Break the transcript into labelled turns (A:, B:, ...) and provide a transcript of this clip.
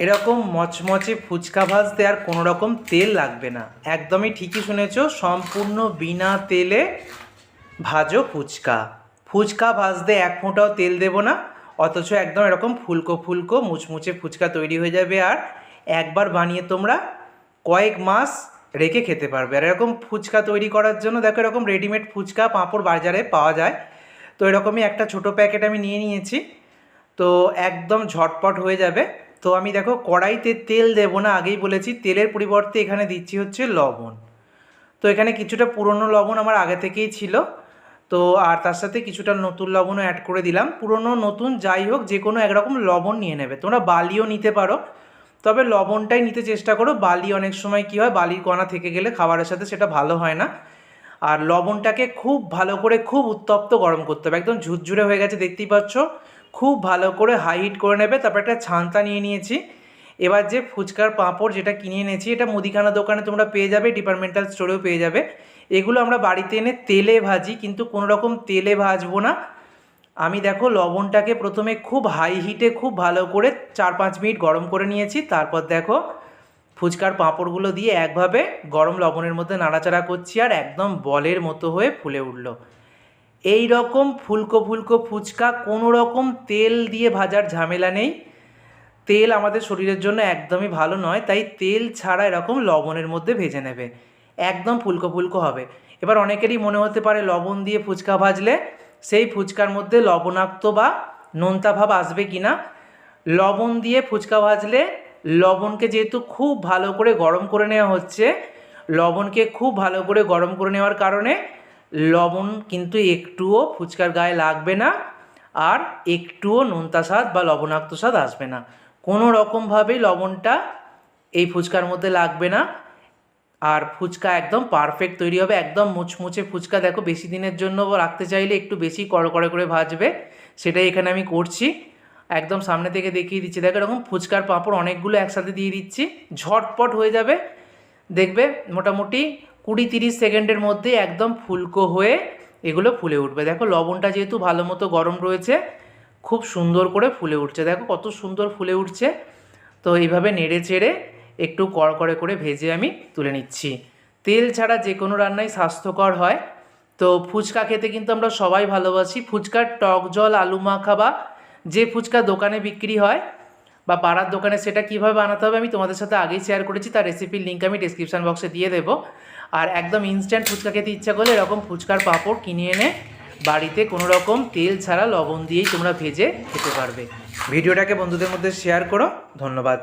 A: এরকম মচমচে ফুচকা ভাজতে আর কোনো রকম তেল লাগবে না। একদমই ঠিকই শুনেছ, সম্পূর্ণ বিনা তেলে ভাজো ফুচকা। ফুচকা ভাজতে এক ফোঁটাও তেল দেবো না, অথচ একদম এরকম ফুলকো ফুলকো মুচমুচে ফুচকা তৈরি হয়ে যাবে আর একবার বানিয়ে তোমরা কয়েক মাস রেখে খেতে পারবে। আর এরকম ফুচকা তৈরি করার জন্য দেখো এরকম রেডিমেড ফুচকা পাঁপড় বাজারে পাওয়া যায়। তো এরকমই একটা ছোট প্যাকেট আমি নিয়ে নিয়েছি। তো একদম ঝটপট হয়ে যাবে। তো আমি দেখো, কড়াইতে তেল দেবো না, আগেই বলেছি, তেলের পরিবর্তে এখানে দিচ্ছি হচ্ছে লবণ। তো এখানে কিছুটা পুরনো লবণ আমার আগে থেকেই ছিল, তো আর তার সাথে কিছুটা নতুন লবণও অ্যাড করে দিলাম। পুরনো, নতুন, যাই হোক, যে কোনো একরকম লবণ নিয়ে নেবে। তোমরা বালিও নিতে পারো, তবে লবণটাই নিতে চেষ্টা করো। বালি অনেক সময় কী হয়, বালির কণা থেকে গেলে খাবারের সাথে সেটা ভালো হয় না। আর লবণটাকে খুব ভালো করে খুব উত্তপ্ত গরম করতে হবে। একদম ঝুরঝুরে হয়ে গেছে, দেখতেই পাচ্ছ? খুব ভালো করে হাই হিট করে নেবে, তারপর একটা ছান্তা নিয়ে নিয়েছি। এবার যে ফুচকার পাঁপড় যেটা কিনে এনেছি, এটা মুদিখানা দোকানে তোমরা পেয়ে যাবে ডিপার্টমেন্টাল স্টোরেও পেয়ে যাবে। এগুলো আমরা বাড়িতে এনে তেলে ভাজি, কিন্তু কোনো রকম তেলে ভাজবো না। আমি দেখো লবণটাকে প্রথমে খুব হাই হিটে খুব ভালো করে চার পাঁচ মিনিট গরম করে নিয়েছি, তারপর দেখো ফুচকার পাঁপড়গুলো দিয়ে একভাবে গরম লবণের মধ্যে নাড়াচাড়া করছি আর একদম বলের মতো হয়ে ফুলে উঠল। এই রকম ফুলকো ফুলকো ফুচকা, কোনো রকম তেল দিয়ে ভাজার ঝামেলা নেই। তেল আমাদের শরীরের জন্য একদমই ভালো নয়, তাই তেল ছাড়া এরকম লবণের মধ্যে ভেজে নেবে। একদম ফুলকো ফুলকো হবে। এবার অনেকেরই মনে হতে পারে লবণ দিয়ে ফুচকা ভাজলে সেই ফুচকার মধ্যে লবণাক্ত বা নোনতা ভাব আসবে কি না লবণ দিয়ে ফুচকা ভাজলে লবণকে যেহেতু খুব ভালো করে গরম করে নেওয়া হচ্ছে, লবণকে খুব ভালো করে গরম করে নেওয়ার কারণে লবণ কিন্তু একটুও ফুচকার গায়ে লাগবে না আর একটুও নোনতা স্বাদ বা লবণাক্ত স্বাদ আসবে না। কোনো রকমভাবেই লবণটা এই ফুচকার মধ্যে লাগবে না আর ফুচকা একদম পারফেক্ট তৈরি হবে, একদম মুচমুচে ফুচকা দেখো বেশি দিনের জন্য রাখতে চাইলে একটু বেশি কড়কড়ে করে ভাজবে, সেটাই এখানে আমি করছি। একদম সামনে থেকে দেখিয়ে দিচ্ছি, দেখো এরকম ফুচকার পাঁপড় অনেকগুলো একসাথে দিয়ে দিচ্ছি, ঝটপট হয়ে যাবে, দেখবে মোটামুটি কুড়ি তিরিশ সেকেন্ডের মধ্যে একদম ফুলকো হয়ে এগুলো ফুলে উঠবে। দেখো লবণটা যেহেতু ভালো মতো গরম রয়েছে, খুব সুন্দর করে ফুলে উঠছে। দেখো কত সুন্দর ফুলে উঠছে। তো এইভাবে নেড়ে চেড়ে একটু কড়কড়ে করে ভেজে আমি তুলে নিচ্ছি। তেল ছাড়া যে কোনো রান্নাই স্বাস্থ্যকর হয়। তো ফুচকা খেতে কিন্তু আমরা সবাই ভালোবাসি। ফুচকার টক জল, আলু মাখা বা যে ফুচকা দোকানে বিক্রি হয় বা পাড়ার দোকানে সেটা কীভাবে বানাতে হবে আমি তোমাদের সাথে আগেই শেয়ার করেছি। তার রেসিপির লিঙ্ক আমি ডিসক্রিপশান বক্সে দিয়ে দেবো। আর একদম ইনস্ট্যান্ট ফুচকা খেতে ইচ্ছা করলে এরকম ফুচকার পাঁপড় কিনে এনে বাড়িতে কোনো রকম তেল ছাড়া লবণ দিয়েই তোমরা ভেজে খেতে পারবে। ভিডিওটাকে বন্ধুদের মধ্যে শেয়ার করো। ধন্যবাদ।